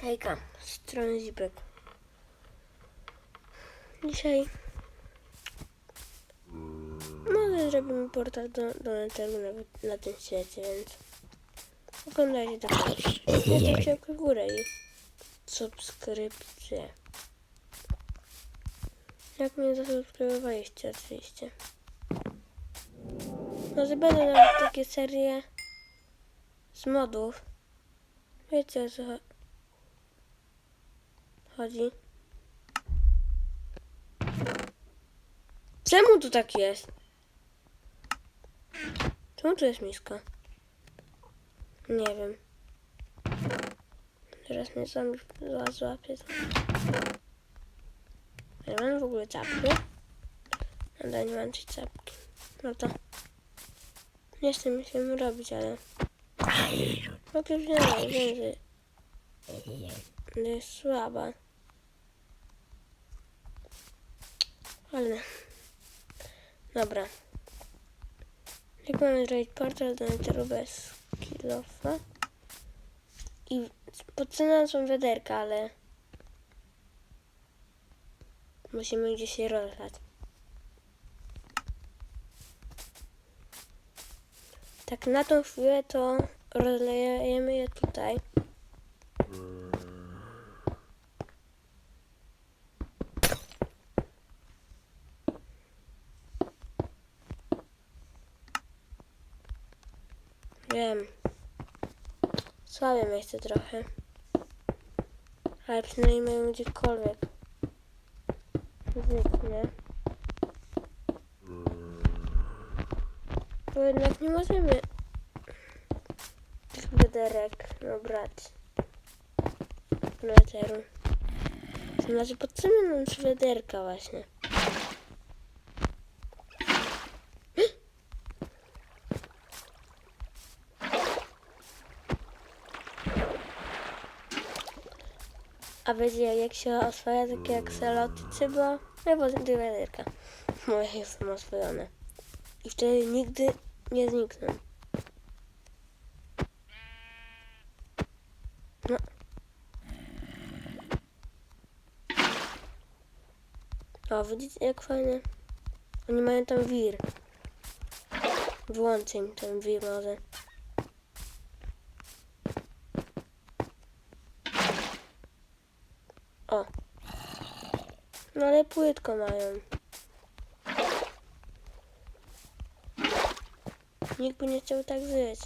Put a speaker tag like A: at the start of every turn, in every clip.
A: Hejka, strony Zipek. Dzisiaj może zrobimy portal do, do Netheru na, na tym świecie, więc oglądajcie tak. Zostawcie łapkę w górę i subskrypcję. Jak mnie zasubskrybowaliście oczywiście. Może będą nawet takie serie z modów. Wiecie o co cho- chodzi? Czemu tu tak jest? Czemu tu jest miska? Nie wiem. Teraz mnie sam złapie. Ja mam w ogóle czapki. Ale nie mam tej czapki. No to nie chcę mi się robić, ale mogę wziąć, wiem, że że jest słaba. Ale dobra. Jak mamy zrobić portal Netheru bez kilofa? I podcenam są wiaderka, ale musimy gdzieś się rozlać. Tak na tą chwilę to rozlejemy je tutaj. Wiem. Słabe miejsce trochę. Ale przynajmniej mają gdziekolwiek. Zwykle. Bo jednak nie możemy tych wiaderek nabrać. Netheru. To znaczy potrzebne nam trzy wiaderka właśnie. A wiecie jak się oswaja takie akseloty trzeba? Ja potem dwie wiaderka. Moje już są oswojone. I wtedy nigdy nie znikną. No. O, widzicie jak fajnie? Oni mają tam wir. Wyłączę im ten wir może. O. No ale płytko mają. Nikt by nie chciał tak żyć.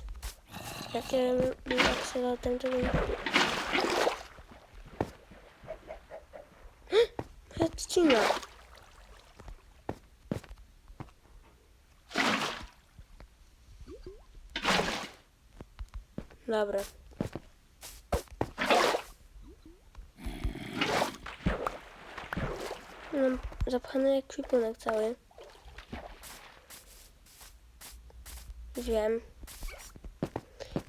A: Jak ja bym akselotem, to bym... Trzcina. Dobra. Zapchany ekwipunek cały. Wiem.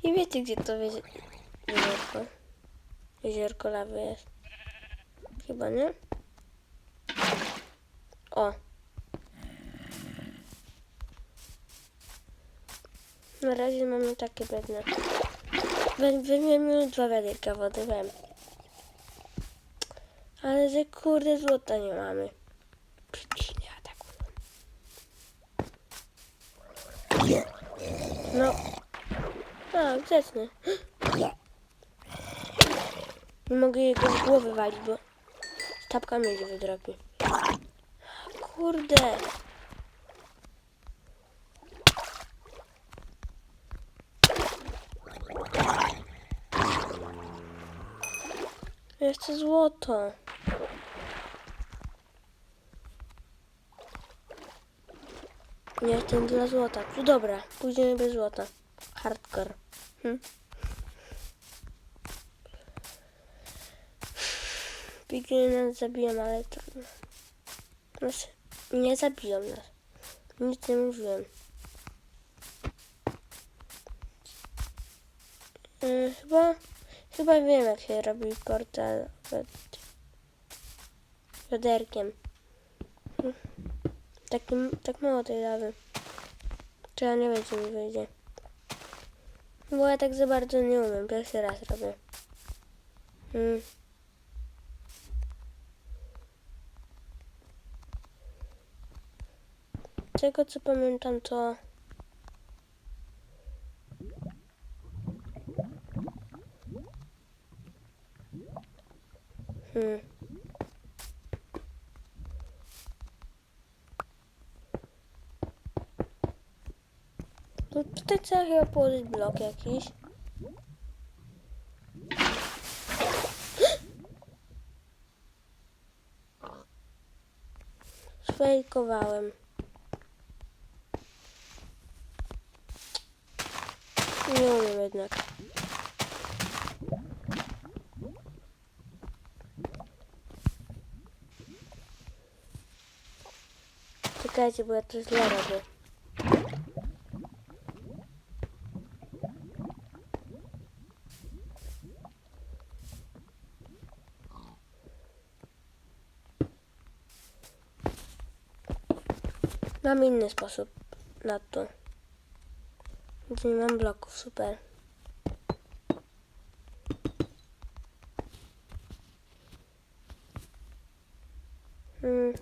A: I wiecie, gdzie to jezie- jeziorko? Jeziorko lawy jest. Chyba nie? O. Na razie mamy takie pewne. Weźmiemy dwa wiaderka wody, wiem. Ale że kurde złota nie mamy. No. A, grzeczny. Nie mogę jego z głowy walić, bo tapka miedzi wydrobi. Kurde. Jeszcze złoto. Nie jestem dla złota. No dobra, pójdziemy bez złota. Hardcore. Hm. Nas zabiją, ale trudno. Znaczy, nie zabiją nas. Nic nie mówiłem. Yy, chyba, chyba wiem jak się robi portal. Hm. Takim, tak mało tej lawy. Ja nie wiem, czy mi wyjdzie. Bo ja tak za bardzo nie umiem. Pierwszy raz robię. Mm. Z tego co pamiętam to... Hmm. Tu, tutaj trzeba chyba położyć blok jakiś. Sfejkowałem. Nie umiem jednak. Czekajcie, bo ja to źle robię. Mam inny sposób na to. Gdzie nie mam bloków, super. Hmm.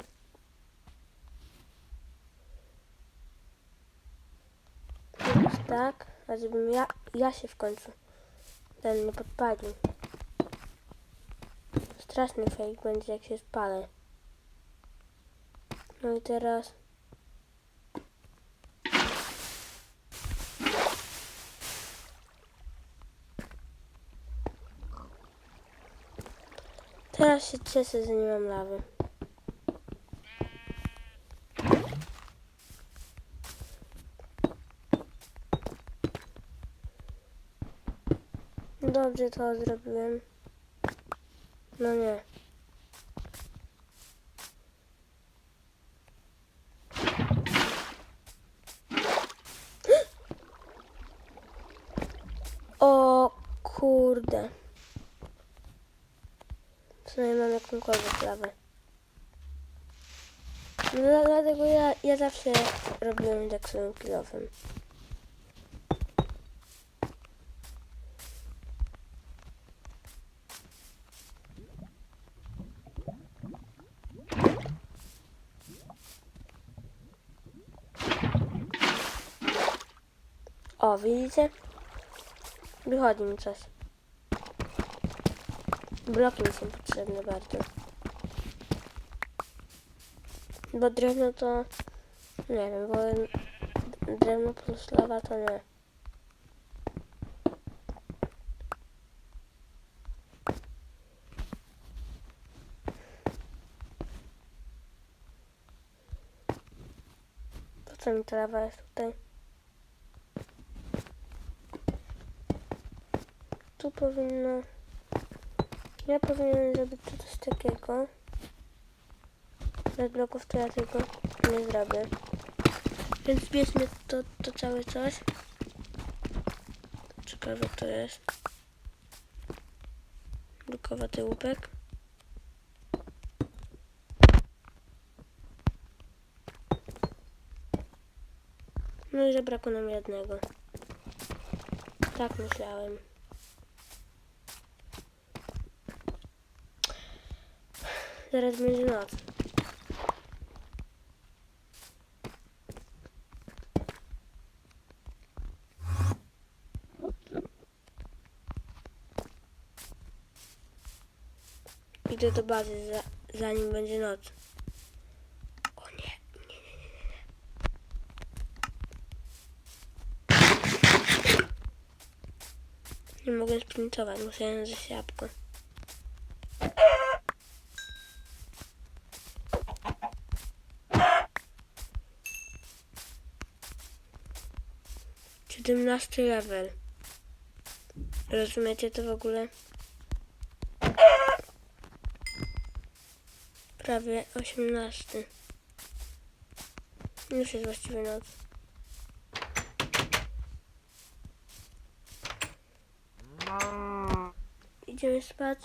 A: Tak, a żebym ja, ja się w końcu ten nie podpalił. Straszny fake będzie jak się spalę. No i teraz Teraz się cieszę, że nie mam lawy. Dobrze to zrobiłem. No nie. O kurde. Przynajmniej mam jakąkolwiek lawę. No dla- dlatego ja, ja zawsze robiłem tak swoim kilofem. O, widzicie? Wychodzi mi coś. Bloki mi są potrzebne bardzo. Bo drewno to... Nie wiem, bo drewno plus lawa to nie. Po co mi ta lawa jest tutaj? Tu powinno... Ja powinienem zrobić coś takiego. Bez bloków to ja tego nie zrobię. Więc bierzmy to, to całe coś. Ciekawe to jest. Brukowaty łupek. No i zabrakło nam jednego. Tak myślałem. Zaraz będzie noc. Idę do bazy, za, zanim będzie noc. O nie, nie, nie, nie, nie. nie. Mogę sprintować, muszę język jabłko. Siedemnasty level. Rozumiecie to w ogóle? Prawie osiemnasty. Już jest właściwie noc. Idziemy spać.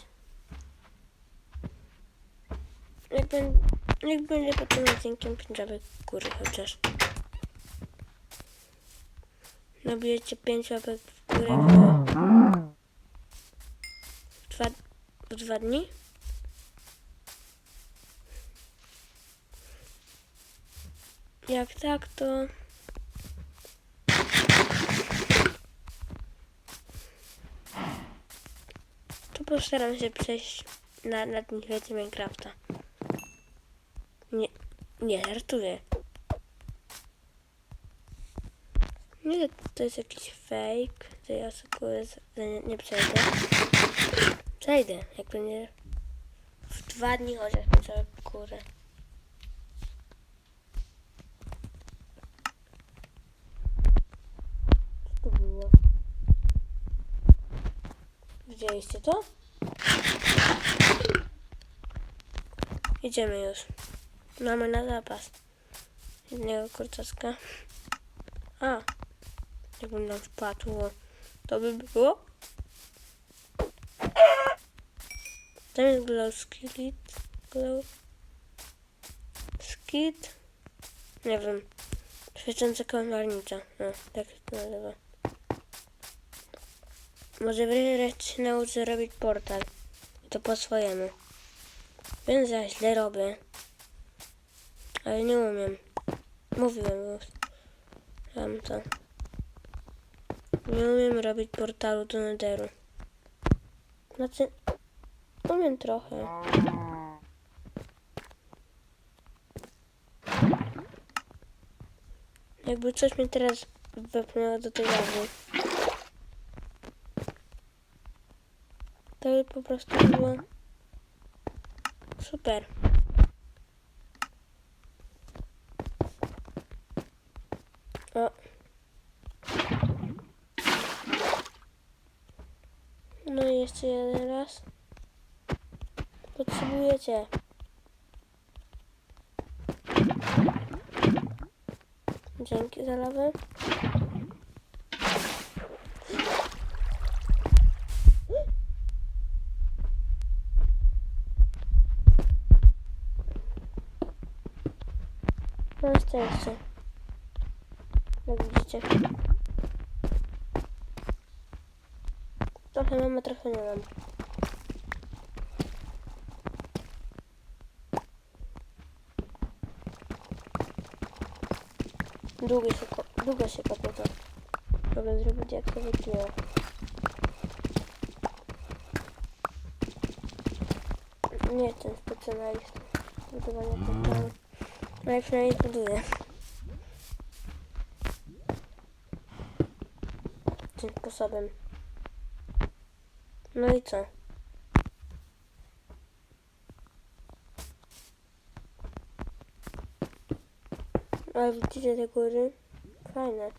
A: Jak, ben, jak będzie potem odcinkiem pięciowej góry chociaż. Nabijecie pięć łapek w górę, w, dwa, po dwa dni? Jak tak, to... To postaram się przejść na, na świecie Minecrafta. Nie, nie, żartuję. Nie, że to jest jakiś fake, że ja sobie nie, nie przejdę. Przejdę, jak będzie w dwa dni chociaż całe górę. Co to było? Widzieliście to? Idziemy już. Mamy na zapas. Jednego kurczaczka. A, jakby nam wpadło, to by było. Tam jest glow skillet. Glow. Skit. Nie wiem. Świecąca kamernica. No, tak to nazywa. Może wreszcie nauczę robić portal. To po swojemu. Że ja źle robię. Ale nie umiem. Mówiłem już. Mam to. Nie umiem robić portalu do Netheru. Znaczy, umiem trochę. Jakby coś mnie teraz wepchnęło do tej lawy. To by po prostu było super. O. No i jeszcze jeden raz. Potrzebujecie. Dzięki za lawę. Mam szczęście. Jak widzicie. Trochę mam, a trochę nie mam. Długo się, długo się kopie to. Mogę zrobić jak to wytniło. Nie jestem specjalistą. Budowania portalu. No jak przynajmniej buduję. Tym sposobem. No i co? Ale widzicie te góry? Fajne.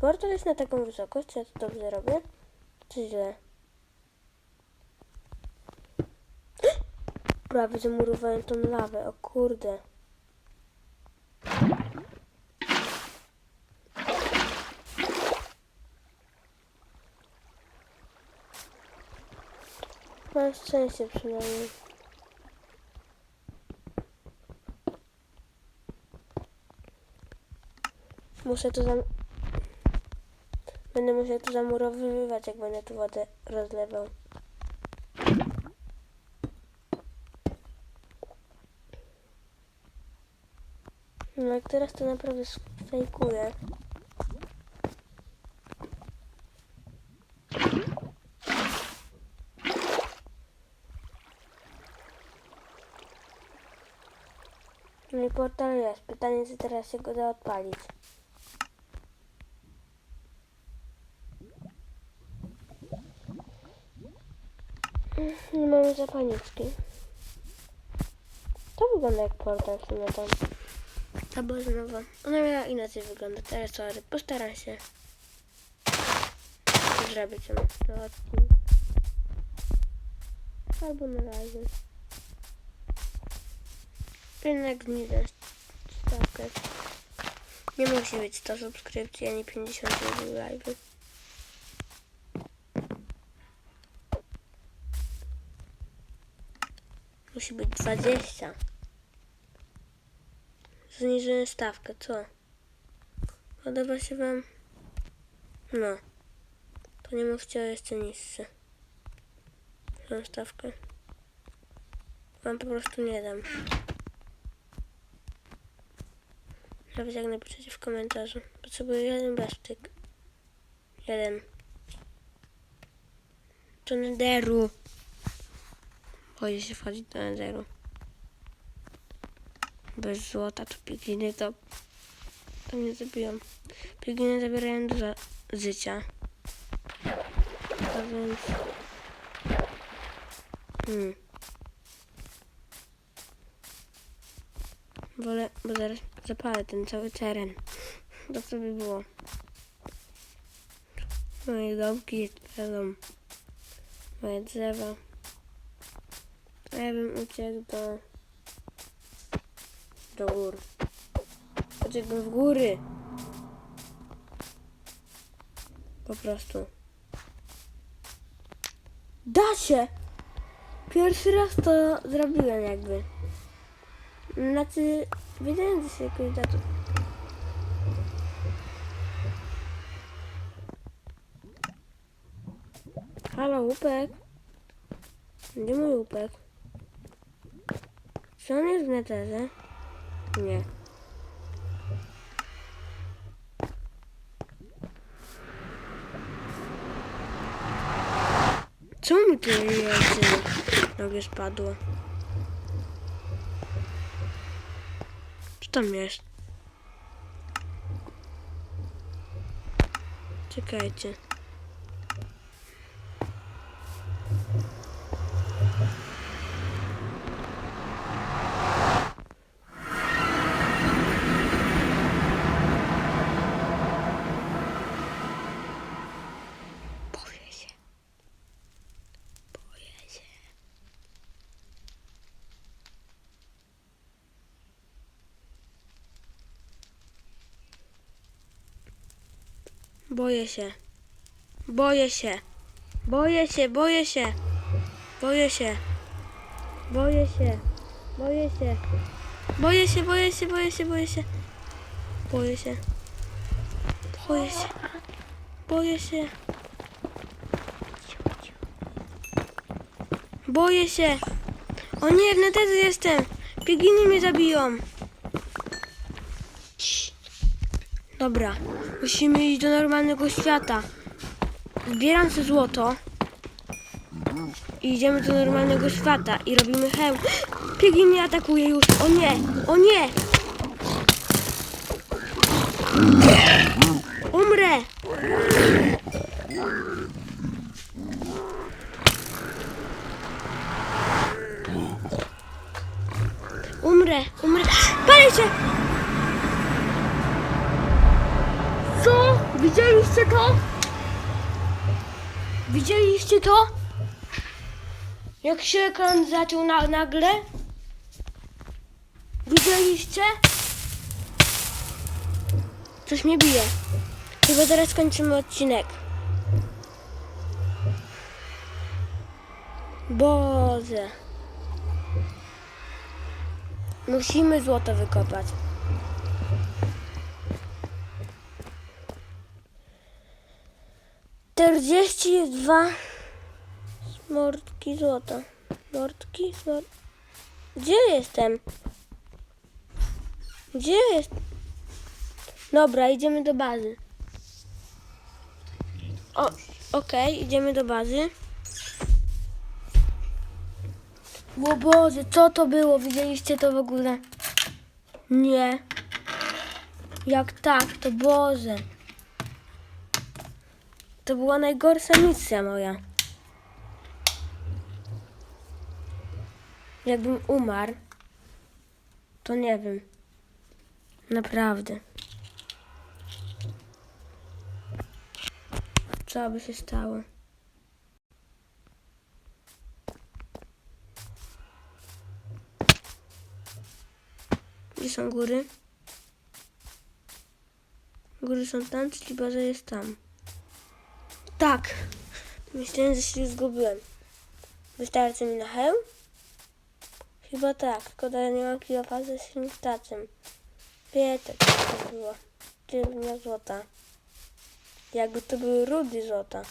A: Czy jest na taką wysokość? Czy ja to dobrze robię? Czy źle? Prawie zamurowałem tą lawę, o kurde. Mam szczęście przynajmniej. Muszę to zam... Będę musiał to zamurowywać, jak będę tu wodę rozlewał. No jak teraz to naprawdę fejkuję. No i portal jest. Pytanie, czy teraz się go da odpalić. Nie mamy zapalniczki. To wygląda jak portal w sumie tam. Ta była. Ona miała inaczej wyglądać, ale sorry, postaram się zrobić ją na odcinku. Albo na razie. Jednak zniżę stawkę. Nie musi być 100 subskrypcji, ani 50 live. Musi być 20. Zniżyłem stawkę, co? Podoba się wam? No. To nie mówcie o jeszcze niższy. Tą stawkę. Wam po prostu nie dam. Nawet jak napiszecie w komentarzu. Potrzebuję jeden blaszczyk. Jeden. Do nederu. Boję się wchodzić do nederu. Bez złota to pigliny to... To mnie zabiją. Pigliny zabierają dużo życia. A więc... Hmm. Wolę, bo zaraz zapalę ten cały teren. Dobrze by było. Moje domki spalą. Moje drzewa. A ja bym uciekł do... do gór. Uciekłbym w góry. Po prostu. Da się! Pierwszy raz to zrobiłem jakby. Znaczy, się jakoś da to. Halo, łupek. Gdzie mój łupek? Czy on jest w neterze? Nie. Czemu mi tu jedzenie nagle spadło? Tam jest? Czekajcie. Boję się. Boję się. Boję się, boję się. Boję się. Boję się. Boję się. Boję się, boję się, boję się, boję się. Boję się. Boję się. Boję się. Boję się. O nie, w netezy jestem. Pieginy mnie zabiją. Dobra, musimy iść do normalnego świata. Zbieram sobie złoto. I idziemy do normalnego świata i robimy hełm. Piegin mnie atakuje już. O nie, o nie. Umrę. Umrę, umrę. Palę się. Co? Widzieliście to? Widzieliście to? Jak się ekran zaczął na, nagle? Widzieliście? Coś mnie bije. Chyba teraz kończymy odcinek. Boże. Musimy złoto wykopać. Czterdzieści dwa smortki złota. Smortki? Smor... Gdzie jestem? Gdzie jest? Dobra, idziemy do bazy. O, okej, idziemy do bazy. O Boże, co to było? Widzieliście to w ogóle? Nie. Jak tak, to Boże. To była najgorsza misja moja. Jakbym umarł, to nie wiem. Naprawdę. Co by się stało? Gdzie są góry? Góry są tam, czyli baza jest tam. Tak. Myślałem, że się zgubiłem. Wystarczy mi na hełm? Chyba tak, szkoda, że nie mam kilofa ze śmigtacem. Pietek to było. na złota. Jakby to były rudy złota.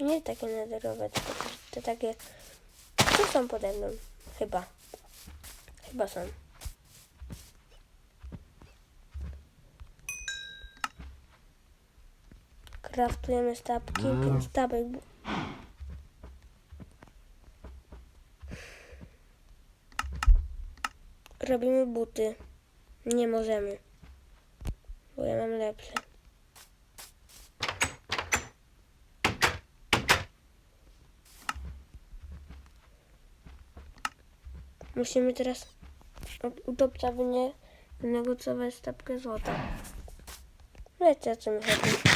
A: Nie takie nederowe, tylko te, te takie... Tu są pode mną. Chyba. Chyba są. Kraftujemy stapki, stabek. bu- Robimy buty. Nie możemy. Bo ja mam lepsze. Musimy teraz od utopca wynie wynegocjować stawkę złota. Wiecie o co mi chodzi.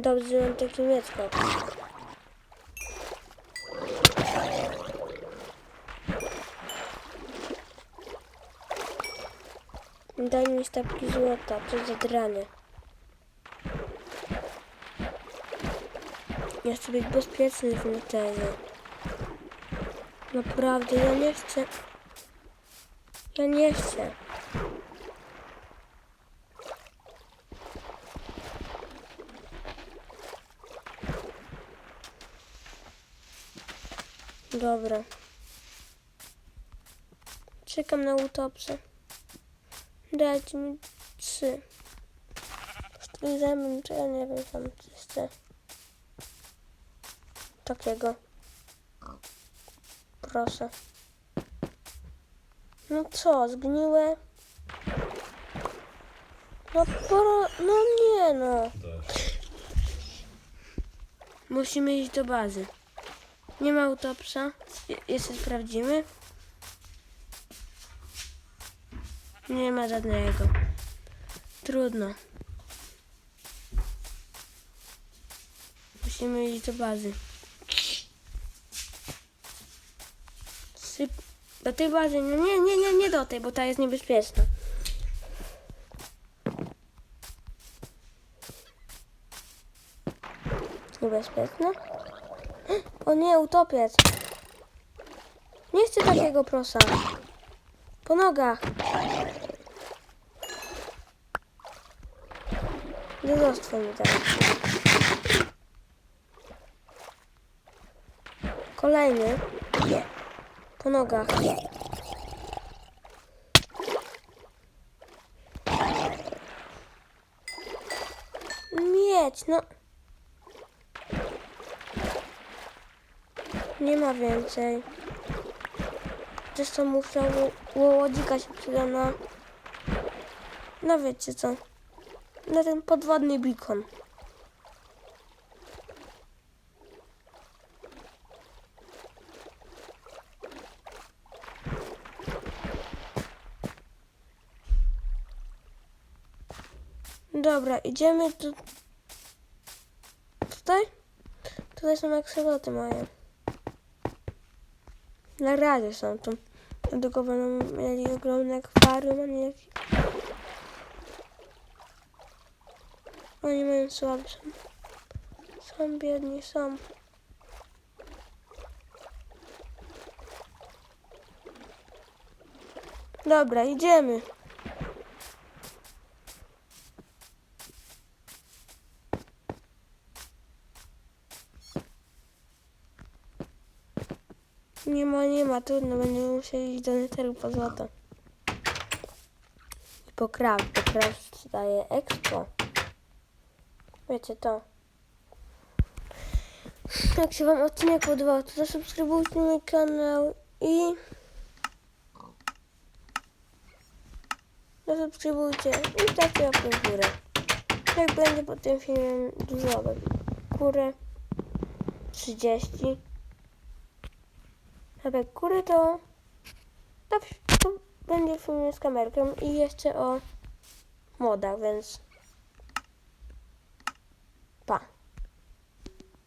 A: Dobrze, że mam miecko. Daj mi stawki złota, co za dranie. Ja chcę być bezpieczny w Netherze. Naprawdę, ja nie chcę. Ja nie chcę. Dobra. Czekam na utopce. Dajcie mi trzy. Stwierdzamy, czy ja nie wiem, tam coś. Takiego. Proszę. No co, zgniłe? No pro... No nie no. Musimy iść do bazy. Nie ma utopsa. Je- Jeszcze sprawdzimy. Nie ma żadnego. Trudno. Musimy iść do bazy. Syp... Do tej bazy. No nie, nie, nie, nie do tej, bo ta jest niebezpieczna. Niebezpieczna? O nie, utopiec. Nie chcę takiego prosa. Po nogach. Dziadostwo mi teraz. Kolejny. Po nogach. Mieć, no. Nie ma więcej. Zresztą musiał łodzika się przyda na... No wiecie co. Na ten podwodny beacon. Dobra, idziemy tu... Tutaj? Tutaj są akseloty moje. Na razie są tu. Dlatego mieli ogromne akwarium, a nie. Oni mają słabsze. Są biedni, są. Dobra, idziemy. Nie ma, nie ma, trudno, będziemy musieli iść do neteru po złoto. I po kraw, bo kraw daje expo. Wiecie to. Jak się wam odcinek podobał, to zasubskrybujcie mój kanał i... Zasubskrybujcie i dajcie łapkę w górę. Jak będzie po tym filmie dużo łapek w górę. 30. Łapek w górę to, to, będzie film z kamerką i jeszcze o modach, więc.